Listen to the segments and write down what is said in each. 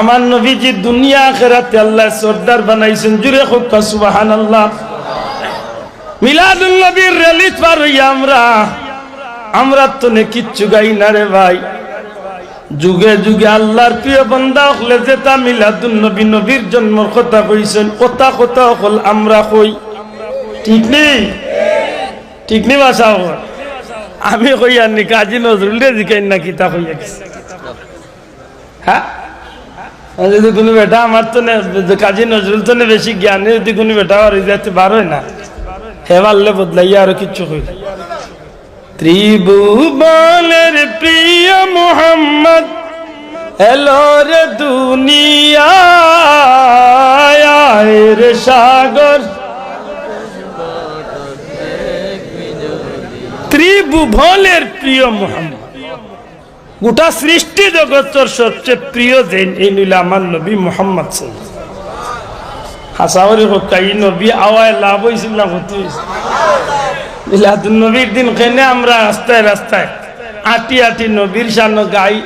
আমার নবীজি দুনিয়া, আখেরাতে আল্লাহ সর্দার বানাইছেন। জুড়ে হোক সুবাহান আল্লাহ মিলাদুল নবীর রেলিত পার আমরা। আমরা তো নে কিচ্ছু গাই না রে ভাই। যুগে যুগে আল্লাহর প্রিয় বন্দা হলে যেটা মিলাদুল নবী, নবীর জন্মর কথা কইছেন, কথা কথা হল আমরা কই। ঠিক নেই ঠিক নেই বাসা আমি কইয়ার নি? কাজী নজরুল রে জিকাই না কিতা কইয়া গেছে। হ্যাঁ? যদি কোনো বেটা আমার তো কাজী নজরুল তো বেশি জ্ঞানী, যদি কোনো বেটা আর যাতে বার হয় না, হে পারলে বদলাইয়া আরও কিচ্ছু কই ত্রিভুবনের প্রিয় মোহাম্মদ, এলো রে দুনিয়া রে সাগর। ত্রিভুবনের প্রিয় মোহাম্মদ। গোটা সৃষ্টি জগতের সবচেয়ে প্রিয় যে এই নিল আমার নবী মোহাম্মদ হাসাওয়ারি হকাই নবী আওয়ায় লাভ হয়েছিল না ক্ষতি মিলাদুল নবীর দিন কেনে আমরা রাস্তায় রাস্তায় আটি আটি নবীর সান গাই।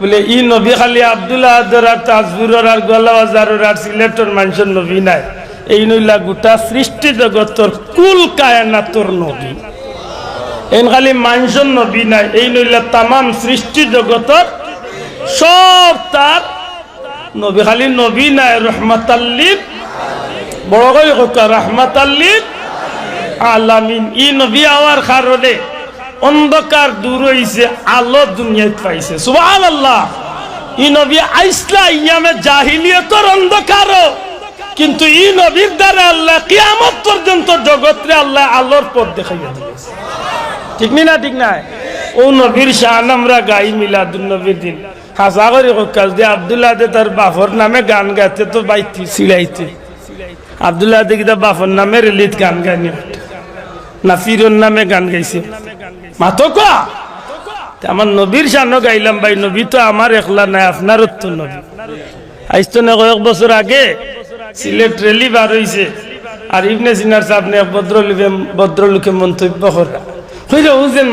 বলে, ই নবী খালি আব্দুল্লাহ আদর আর তাজবুরের আর গোলাবাজারের আর সিলেটের মানুষের নবী নাই। এই নইলা গোটা সৃষ্টি জগতের কুল কায়নাতর নবী। এন খালি মানুষের নবী নাই, এই নইলে তামাম সৃষ্টি জগতের সব তার নবী খালি নবী নাই, রহমাতাল্লিব। বড় করে কথা রহমাতাল্লিব। আলামিন, ই নবী আওয়ার কারণে অন্ধকার দূর হইছে, আলো দুনিয়াত পাইছে। সুবহান আল্লাহ ই নবী আইসলা ইয়ামে জাহিলিয়তর অন্ধকার কিন্তু ই নবীর দ্বারা আল্লাহ কিয়ামত পর্যন্ত জগৎরে আল্লাহ আলোর পথ দেখাইয়া দিয়েছে। ঠিক নি না ঠিক নাই? ও নবীর শান আমরা গাই মিলাদুল নবীর দিন। হাসা করে কাজ দিয়ে আবদুল্লাহ দে তার বাফর নামে গান গাইতে তো বাইতে, সিলাইতে। আবদুল্লাহ দে কিতা বাফর নামে রেলিত গান গাইনি না ফিরোর নামে গান গাইছে। মাতো কা আমার নবীর শানও গাইলাম ভাই, নবী তো আমার একলা নাই আপনারও তো নবী। আইস তো না কয়েক বছর আগে সিলেট রেলি বার হইছে। আর ইবনে সিনার সামনে ভদ্রলোকে ভদ্রলোকে মন্তব্য করা।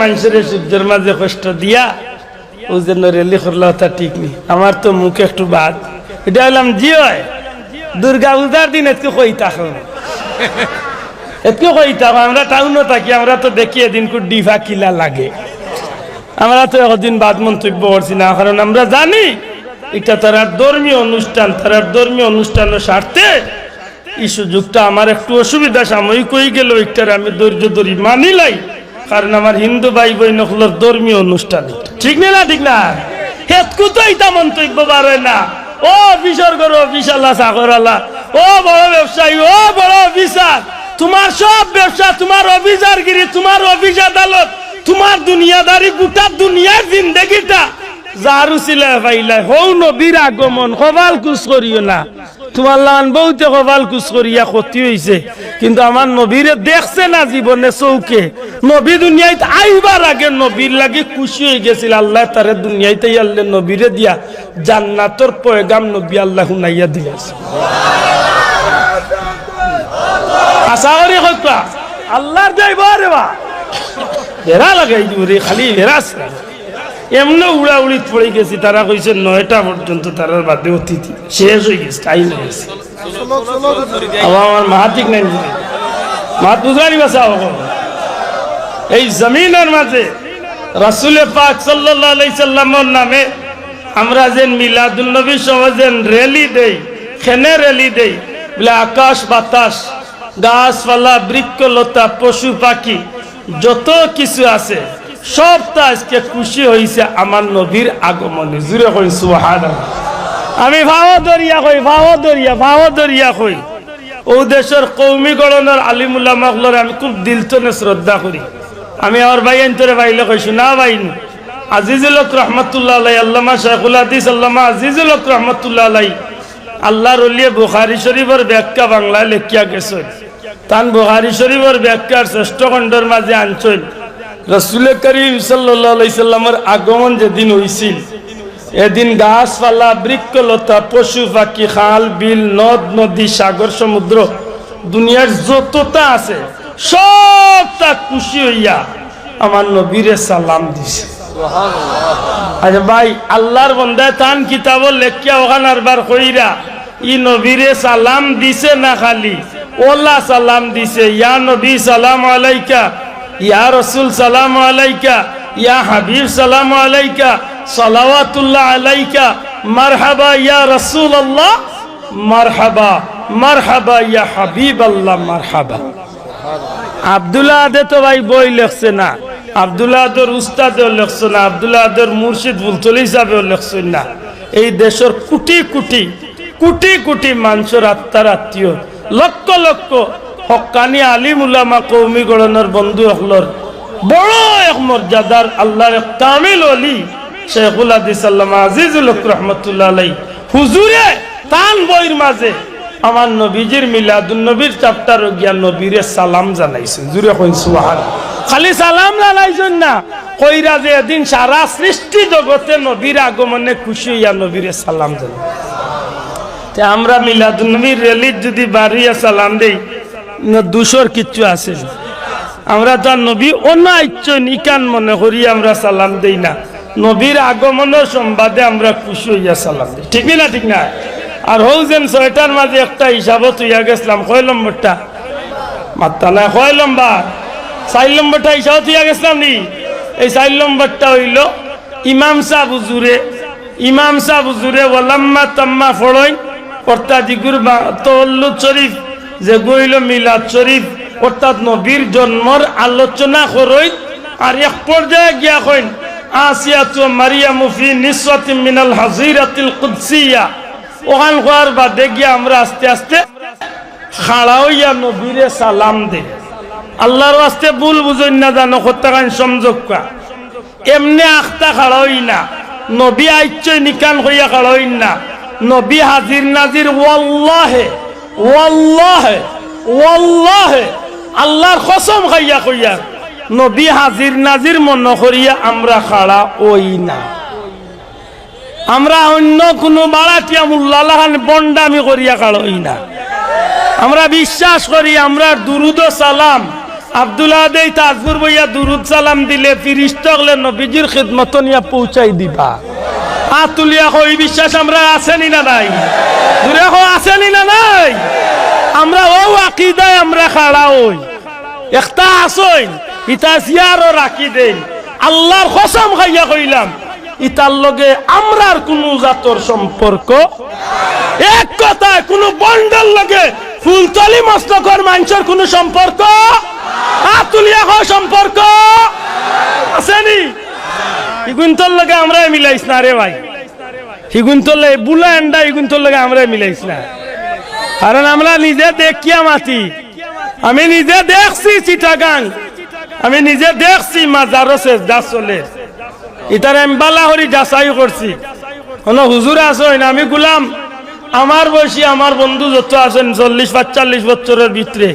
মানুষের সূর্যের মাঝে কষ্ট দিয়া ও যে রেলি করলে ঠিক নেই আমার তো মুখে একটু বাদ। এটা হলাম জি হয় দুর্গা পূজার দিন এতকে কই থাকো এতকে কই থাকো আমরা টাউনও থাকি, আমরা তো দেখি এদিন খুব ডিভা কিলা লাগে। আমরা তো একদিন বাদ মন্তব্য করছি না, কারণ আমরা জানি এটা তারা ধর্মীয় অনুষ্ঠান, তারা ধর্মীয় অনুষ্ঠানের স্বার্থে এই সুযোগটা আমার একটু অসুবিধা, সাময়িক হয়ে গেল, একটার আমি ধৈর্য ধরি মানিলাই কারণ আমার হিন্দু ভাই বোন নকলের ধর্মীয় অনুষ্ঠান। ঠিক না ঠিক না? হেতকু তো এটা মন্তব্য পারে না। ও অফিস আল্লাহ চাকর আল্লাহ ও বড় ব্যবসায়ী, ও বড় অফিসার। তোমার সব ব্যবসা, তোমার অফিসারগিরি তোমার অফিস আদালত তোমার দুনিয়াদারি, গোটা দুনিয়ার জিন্দগিটা যারু ছিলে পাইলাই হৌ নবীর আগমন কবাল কুচ করিও না। তোমার লান বউতে কবাল কুচ করিয়া ক্ষতি হইছে কিন্তু আমার নবীরে দেখছে না জীবনে চৌকে। নবী দুনিয়ায় আইবার আগে নবীর লাগে খুশি হয়ে গেছিল, আল্লাহ তারে দুনিয়াইতে আল্লাহ নবীরে দিয়া জান্নাতর পয়গাম নবী আল্লাহ শুনাইয়া দিয়াছে। আশা করি হইতা আল্লাহর যাইব রে বা। ভেড়া লাগাই দিব রে, খালি ভেড়াস এমনি উড়া উড়িত পড়ে গেছি, তারা কইছে নয়টা পর্যন্ত তারার বাদে অতিথি। শেষ হয়ে গেছে টাইম হয়ে গেছে। আমার মাহাতিক নাই। মাহাত বুঝারি বাসা এই জমিনের মাঝে রাসুলে পাক সাল্লাহ নামে আমরা যেন মিলাদুল নবী সমাজেন র্যালি দেই, খেনে র্যালি দেই, বলে আকাশ বাতাস, গাছপালা, বৃক্ষলতা, পশু পাখি, যত কিছু আছে, সবটা আজকে খুশি হয়েছে আমার নবীর আগমনে। জুড়ে কই সুহান আমি ভাও দরিয়া কই ভাও দরিয়া ভাও দরিয়া কই। ও দেশের কৌমি গণনার আলিমুল্লাহ মখলর আমি খুব দিলতনে শ্রদ্ধা করি। আমি আমার ভাই আন্তরে ভাইলে কইছি, না ভাই, আজিজুল রহমতুল্লাহ আলাই আল্লামা শেখুল হাদিস, আল্লামা আজিজুল রহমতুল্লাহ আলাই আল্লাহর অলিয়ে বুখারি শরীফের ব্যাখ্যা বাংলায় লেখিয়া গেছেন তান বুখারি শরীফের ব্যাখ্যার শ্রেষ্ঠ খণ্ডের মাঝে আনছেন রসুল করিম সাল্লামের আগমন যেদিন হয়েছিল এদিন গাছপালা বৃক্ষলতা পশু পাখি খাল বিল নদ নদী সাগর সমুদ্র দুনিয়ার যতটা আছে সবটা খুশি হইয়া আমার নবীরে সালাম দিছে। আচ্ছা ভাই আল্লাহর বন্দায় তান কিতাব লেখিয়া ওখান আরবার কইরা ই নবীরে সালাম দিছে না খালি? ওল্লা সালাম দিছে ইয়া নবী সালাম আলাইকা ইয়া রসুল সালাম আলাইকা ইয়া হাবিব সালাম আলাইকা সালাওয়াতুল্লাহ আলাইকা, মারহাবা ইয়া রসুল আল্লাহ মারহাবা মারহাবা ইয়া হাবিব আল্লাহ মারহাবা। আবদুল্লাহ আদে তো ভাই বই লেখছে না, আবদুল্লাহ আদর উস্তাদেও লেখছে না, আবদুল্লাহ আদর মুর্শিদ বুলতলি হিসাবেও লেখছেন না। এই দেশের কোটি কোটি কোটি কোটি মানুষের আত্মার আত্মীয়, লক্ষ লক্ষ হকানি আলিম উলামা কৌমি গড়নের বন্ধু হকলর বড় এক মর্যাদার আল্লাহর এক কামিল অলি শেখুল হাদিস আল্লামা আজিজুল রহমতুল্লাহ আলাই হুজুরে তান বইর মাঝে আমার নবীজির মিলাদুন নবীর চাপটার গিয়া নবীরে সালাম জানাইছেন জুড়ে কইন সুহান খালি সালাম জানাইছেন না, কইরা যে এদিন সারা সৃষ্টি জগতে নবীর আগমনে খুশি হইয়া নবীরে সালাম জানাই। তে আমরা মিলাদুন নবীর রেলির যদি বাড়িয়া সালাম দেই দুশোর কিচ্ছু আছে আমরা তো নবী অন্য আইচ্ছ নিকান মনে করি আমরা সালাম দেই না। নবীর আগমনের সম্বাদে আমরা খুশি হইয়া সালাম দিই। ঠিক না ঠিক না? আর হৌ যেন ছয়টার মাঝে একটা হিসাবত হইয়া গেছিলাম। কয় নম্বরটা? মাত্তা না, কয় লম্বা চার নম্বরটা হিসাবত হইয়া গেছিলাম নি? এই চার নম্বরটা হইল ইমাম সাহ হুজুরে, ইমাম সাহ হুজুরে ওলাম্মা তাম্মা ফড়ইন অর্থাৎ দিগুর তল্লুদ শরীফ, যে গইল মিলাদ শরীফ, অর্থাৎ নবীর জন্মর আলোচনা করই আর এক পর্যায়ে গিয়া কইন আসিয়াতু মারিয়ামু ফি নিসওয়াতিন মিনাল হাজিরাতিল কুদসিয়া। ওখান হওয়ার বাদে গিয়া আমরা আস্তে আস্তে খাড়া হইয়া নবীরে সালাম দে। আল্লাহর আস্তে ভুল বুঝই না জানো হত্যাকান সংযোগ কা এমনি আখতা খাড়া হই না। নবী আইচ্ছই নিকান হইয়া খাড়া না। নবী হাজির নাজির, ওয়াল্লাহে ওয়াল্লাহে ওয়াল্লাহে। আল্লাহর কসম খাইয়া কইয়া নবী হাজির নাজির মন করিয়া আমরা খাড়া ওই না। আমরা অন্য কোনো বাড়াটিয়া মুল্লাহান বন্ডামি করিয়া খাড়ই না। আমরা বিশ্বাস করি আমরা দুরুদ সালাম। দেই দিলে পৌঁছাই দিবা। বিশ্বাস আমরা না নাই? না নাই? আমরা আমরা খাড়া ওই। একটা আসইন ইতা জিয়ারও রাখি দেই। আল্লাহর কসম খাইয়া কইলাম, ইতার লগে আমরার কোনো জাতর সম্পর্ক এক কথায়, কোনো বন্ডের লগে ফুলতলি মস্তকর মানুষের কোনো সম্পর্ক আতুলিয়া হয় সম্পর্ক আসেনি ইগুন্তর লগে আমরাই মিলাইছ না রে ভাই। হিগুন্তর লগে বুলা এন্ডা ইগুন্তর লগে আমরাই মিলাইছ না। কারণ আমরা নিজে দেখিয়া মাতি। আমি নিজে দেখছি চিটাগাং। আমি নিজে দেখছি মাজারো শেষ দাস চলে। ইতার এম্বালা হরি যাচাই করছি। কোন হুজুর আসেন আমি গুলাম। আমার বয়সী আমার বন্ধু যত আছেন, চল্লিশ পাঁচচল্লিশ বছরের ভিতরে।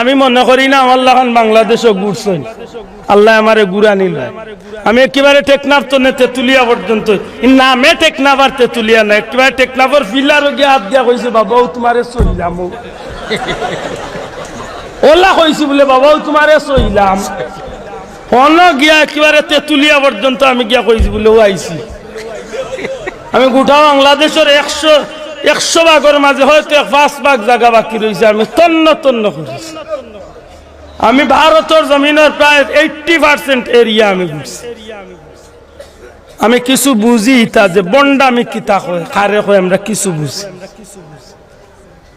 আমি মনে করি না আমার লাগান বাংলাদেশও ঘুরছেন। আল্লাহ আমারে গুড়া নিল আমি একেবারে টেকনাফ তো তেতুলিয়া পর্যন্ত। নামে টেকনাফ আর তেতুলিয়া না একেবারে টেকনাফর ফিলারও গিয়ে হাত দিয়া কইছে বাবা ও তোমারে চলিলাম ওলা কইছি বলে, বাবা, ও তোমারে চলিলাম হন গিয়া একেবারে তেতুলিয়া পর্যন্ত আমি গিয়া কইছি বলে, ও আইছি। আমি গোটা বাংলাদেশের একশো একশো ভাগের মাঝে হয়তো পাঁচ ভাগ জায়গা বাকি রয়েছে আমি তন্ন তন্ন করেছি আমি ভারতের জমিনের প্রায় এইটটি পার্সেন্ট এরিয়া আমি ঘুরছি। আমি কিছু বুঝি তা যে বন্ডা আমি কিতা হয় খারে হয় আমরা কিছু বুঝি।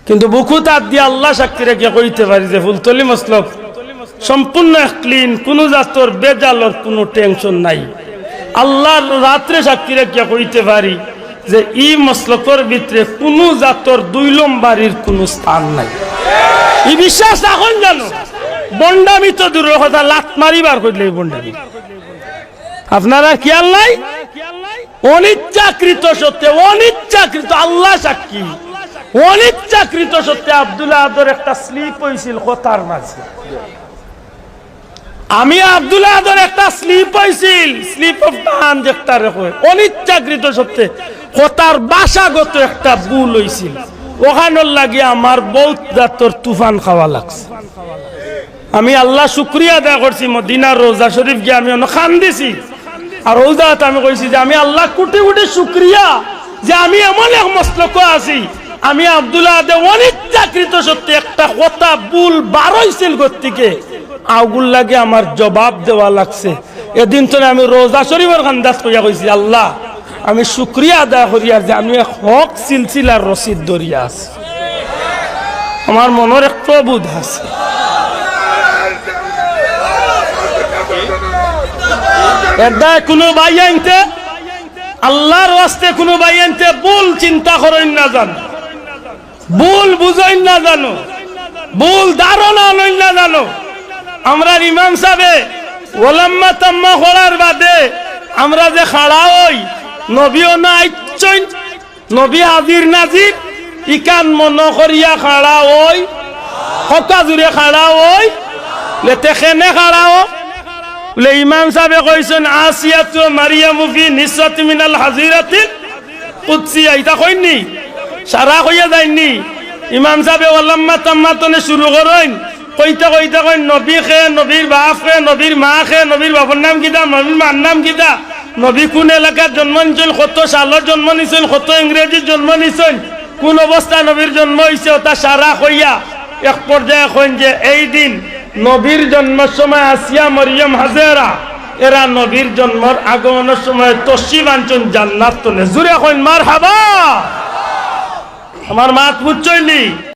কিন্তু বুকু তার দিয়ে আল্লাহ সাক্ষী রেখে কইতে পারি যে ফুলতলি মসলক, সম্পূর্ণ ক্লিন কোনো জাতর বেজালর কোনো টেনশন নাই। আল্লাহর রাত্রে সাক্ষী রেখে কইতে পারি যে ই মসলকর ভিতরে কোনো জাতর দুই লম্বারির কোনো স্থান নাই। ই বিশ্বাস এখন জানো, বন্ডামি তো দূরের কথা লাত মারিবার করলে বন্ডামি। আপনারা খেয়াল নাই? অনিচ্ছাকৃত সত্যে অনিচ্ছাকৃত আল্লাহ সাক্ষী। অনিচ্ছাকৃত সত্যে আব্দুল্লাহ আদর একটা স্লিপ হয়েছিল কথার মাঝে। আমি আব্দুল্লাহ আদর একটা স্লিপ হয়েছিল স্লিপ অফ টান যেটা রেখে অনিচ্ছাকৃত সত্যি কথার বাসাগত একটা ভুল হয়েছিল ওখানোর লাগিয়ে আমার বহুত জাতর তুফান খাওয়া লাগছে। আমি আল্লাহ শুক্রিয়া আদায় করছি, মদিনার রোজা শরীফ গিয়ে আমি অন্য খান দিছি আর ওজাত আমি কইছি যে আমি আল্লাহ কোটি কোটি শুক্রিয়া যে আমি এমন এক মস্তক আছি আমি আব্দুল্লাহ দে অনিচ্ছাকৃত সত্যি একটা কথা ভুল বারোইছিল গতিকে আগুল লাগে আমার জবাব দেওয়া লাগছে। এদিন তো আমি রোজা শরীফের খান্দাজ কইয়া কইছি, আল্লাহ, আমি শুক্রিয়া আদায় করি আর যে আমি হক সিলসিলার রসিদ দরিয়া আছি। আমার মনের একটু বোধ আছে। এটা কোনো ভাই আনতে, আল্লাহর ওয়াস্তে কোনো ভাই আনতে ভুল চিন্তা করেন না জানো। ভুল বুঝেন না জানো। ভুল ধারণা লইন না জানো। আমরা ইমাম সাহেবে ওলাম্মা তাম্মা করার বাদে আমরা যে খাড়া হই, নবীও না আইচইন নবী হাজির নাজির, ইকান মন করিয়া খাড়া হই, হকা জুড়ে খাড়া হই, লেতে খেনে খাড়া হোক বলে ইমাম সাহেবে কইছেন, আসিয়াতু মারিয়ামু ফি নিসাতি মিনাল হাজিরাতি কুদসিয়া ইতা কইনি সারা কইয়া যায়নি। ইমাম সাহেবে ওয়াল্লাম্মা তাম্মা তনে শুরু করেন। কইতা কইতা কই নবী খে, নবীর বাপ খে, নবীর মা খে, নবীর বাবার নাম কিতা নবীর মার নাম কিতা নবী কোন এলাকার জন্ম নিছেন, কত সালত জন্ম নিছেন, কত ইংরেজির জন্ম নিছেন? কোন অবস্থা নবীর জন্ম হইছে, ওটা সারা কইয়া এক পর্যায়ে কইন যে, এই দিন নবীর জন্মের সময় আসিয়া মরিয়ম হাজেরা, এরা নবীর জন্মর আগমনের সময় তসি বাঞ্চন জান্নাত তোলে। জুড়ে কইন মার হাবা আমার মাত বুঝছইলি